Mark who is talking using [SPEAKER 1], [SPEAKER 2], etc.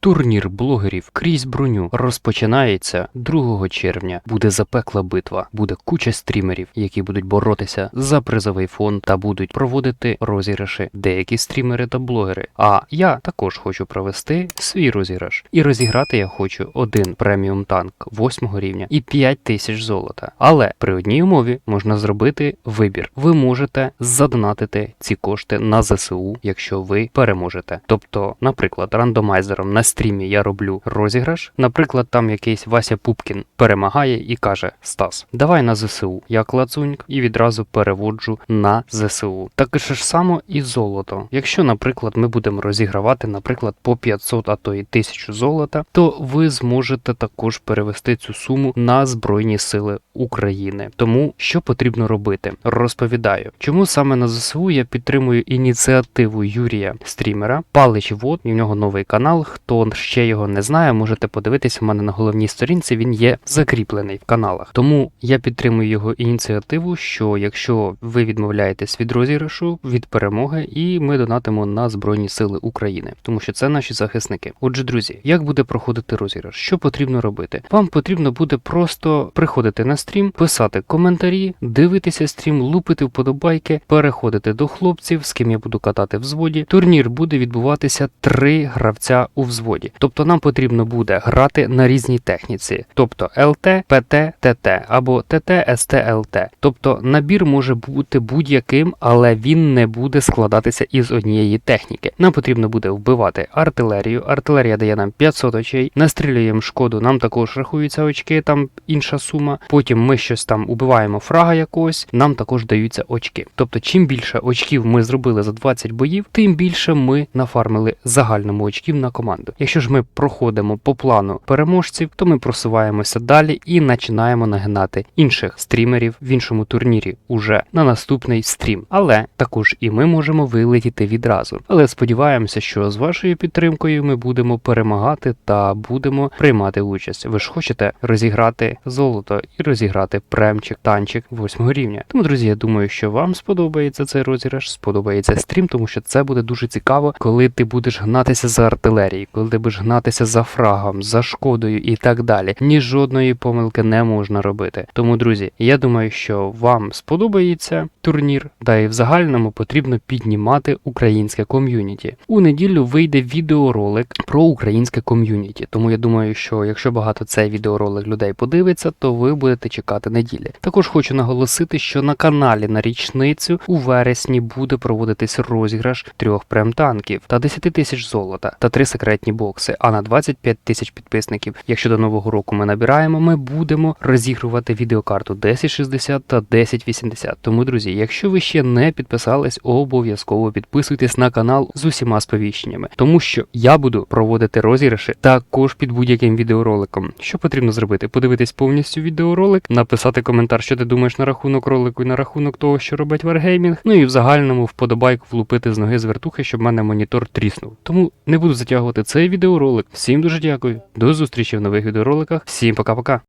[SPEAKER 1] Турнір блогерів крізь броню розпочинається 2 червня. Буде запекла битва, буде куча стрімерів, які будуть боротися за призовий фонд та будуть проводити розіграші деякі стрімери та блогери. А я також хочу провести свій розіграш. І розіграти я хочу один преміум танк 8 рівня і 5 тисяч золота. Але при одній умові можна зробити вибір. Ви можете задонатити ці кошти на ЗСУ, якщо ви переможете. Тобто, наприклад, рандомайзером на стрімі я роблю розіграш. Наприклад, там якийсь Вася Пупкін перемагає і каже: Стас, давай на ЗСУ. Я клацуньк і відразу переводжу на ЗСУ. Так ж само і золото. Якщо, наприклад, ми будемо розігравати, наприклад, по 500, а то і 1000 золота, то ви зможете також перевести цю суму на Збройні Сили України. Тому що потрібно робити? Розповідаю, чому саме на ЗСУ я підтримую ініціативу Юрія стрімера Палич Вод. В нього новий канал. Хто ще його не знає, можете подивитись у мене на головній сторінці. Він є закріплений в каналах. Тому я підтримую його ініціативу. Що якщо ви відмовляєтесь від розіграшу, від перемоги, і ми донатимо на Збройні Сили України, тому що це наші захисники. Отже, друзі, як буде проходити розіграш? Що потрібно робити? Вам потрібно буде просто приходити на стрім, писати коментарі, дивитися стрім, лупити вподобайки, переходити до хлопців, з ким я буду катати в зводі. Турнір буде відбуватися три гравця у взводі. Тобто нам потрібно буде грати на різній техніці, тобто ЛТ, ПТ, ТТ або ТТ, СТ, ЛТ. Тобто набір може бути будь-яким, але він не буде складатися із однієї техніки. Нам потрібно буде вбивати артилерію. Артилерія дає нам 500 очей, настрілюємо шкоду, нам також рахуються очки, там інша сума. Потім ми щось там убиваємо фрага якогось, нам також даються очки. Тобто, чим більше очків ми зробили за 20 боїв, тим більше ми нафармили загальному очків на команду. Якщо ж ми проходимо по плану переможців, то ми просуваємося далі і починаємо нагинати інших стрімерів в іншому турнірі уже на наступний стрім. Але також і ми можемо вилетіти відразу. Але сподіваємося, що з вашою підтримкою ми будемо перемагати та будемо приймати участь. Ви ж хочете розіграти золото і розіграти премчик, танчик 8 рівня. Тому, друзі, я думаю, що вам сподобається цей розіграш, сподобається стрім, тому що це буде дуже цікаво, коли ти будеш гнатися за артилерією, ти гнатися за фрагом, за шкодою і так далі. Ні жодної помилки не можна робити. Тому, друзі, я думаю, що вам сподобається турнір, та і в загальному потрібно піднімати українське ком'юніті. У неділю вийде відеоролик про українське ком'юніті. Тому я думаю, що якщо багато цей відеоролик людей подивиться, то ви будете чекати неділі. Також хочу наголосити, що на каналі на річницю у вересні буде проводитись розіграш трьох прем-танків та 10 тисяч золота та три секретні бокси. А на 25 тисяч підписників, якщо до нового року ми набираємо, ми будемо розігрувати відеокарту 1060 та 1080. Тому, друзі, якщо ви ще не підписались, обов'язково підписуйтесь на канал з усіма сповіщеннями, тому що я буду проводити розіграші також під будь-яким відеороликом. Що потрібно зробити? Подивитись повністю відеоролик, написати коментар, що ти думаєш на рахунок ролику і на рахунок того, що робить Wargaming, ну і в загальному вподобайку влупити з ноги з вертухи, щоб мене монітор тріснув. Тому не буду затягувати відеоролик. Всім дуже дякую. До зустрічі в нових відеороликах. Всім пока-пока.